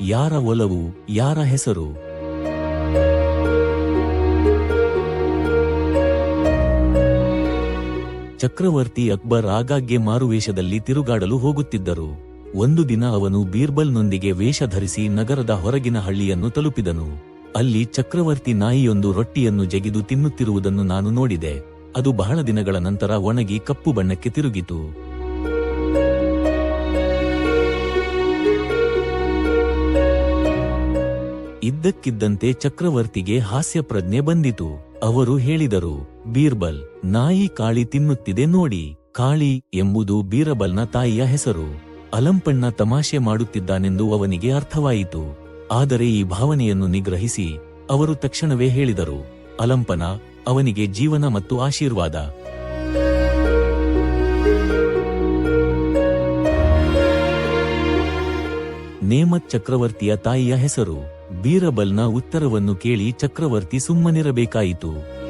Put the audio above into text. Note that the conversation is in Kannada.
ಯಾರ ಒಲವು, ಯಾರ ಹೆಸರು? ಚಕ್ರವರ್ತಿ ಅಕ್ಬರ್ ಆಗಾಗ್ಗೆ ಮಾರುವೇಷದಲ್ಲಿ ತಿರುಗಾಡಲು ಹೋಗುತ್ತಿದ್ದರು. ಒಂದು ದಿನ ಅವನು ಬೀರ್ಬಲ್ನೊಂದಿಗೆ ವೇಷ ಧರಿಸಿ ನಗರದ ಹೊರಗಿನ ಹಳ್ಳಿಯನ್ನು ತಲುಪಿದನು. ಅಲ್ಲಿ ಚಕ್ರವರ್ತಿ ನಾಯಿಯೊಂದು ರೊಟ್ಟಿಯನ್ನು ಜಗಿದು ತಿನ್ನುತ್ತಿರುವುದನ್ನು ನಾನು ನೋಡಿದೆ. ಅದು ಬಹಳ ದಿನಗಳ ನಂತರ ಒಣಗಿ ಕಪ್ಪು ಬಣ್ಣಕ್ಕೆ ತಿರುಗಿತು. ಇದ್ದಕ್ಕಿದ್ದಂತೆ ಚಕ್ರವರ್ತಿಗೆ ಹಾಸ್ಯ ಪ್ರಜ್ಞೆ ಬಂದಿತು. ಅವರು ಹೇಳಿದರು, ಬೀರ್ಬಲ್, ನಾಯಿ ಕಾಳಿ ತಿನ್ನುತ್ತಿದೆ ನೋಡಿ. ಕಾಳಿ ಎಂಬುದು ಬೀರಬಲ್ನ ತಾಯಿಯ ಹೆಸರು. ಅಲಂಪಣ್ಣ ತಮಾಷೆ ಮಾಡುತ್ತಿದ್ದಾನೆಂದು ಅವನಿಗೆ ಅರ್ಥವಾಯಿತು. ಆದರೆ ಈ ಭಾವನೆಯನ್ನು ನಿಗ್ರಹಿಸಿ ಅವರು ತಕ್ಷಣವೇ ಹೇಳಿದರು ಅಲಂಪನ ಅವನಿಗೆ ಜೀವನ ಮತ್ತು ಆಶೀರ್ವಾದ. ನೇಮತ್ ಚಕ್ರವರ್ತಿಯ ತಾಯಿಯ ಹೆಸರು. ಬೀರಬಲ್ನ ಉತ್ತರವನ್ನು ಕೇಳಿ ಚಕ್ರವರ್ತಿ ಸುಮ್ಮನಿರಬೇಕಾಯಿತು.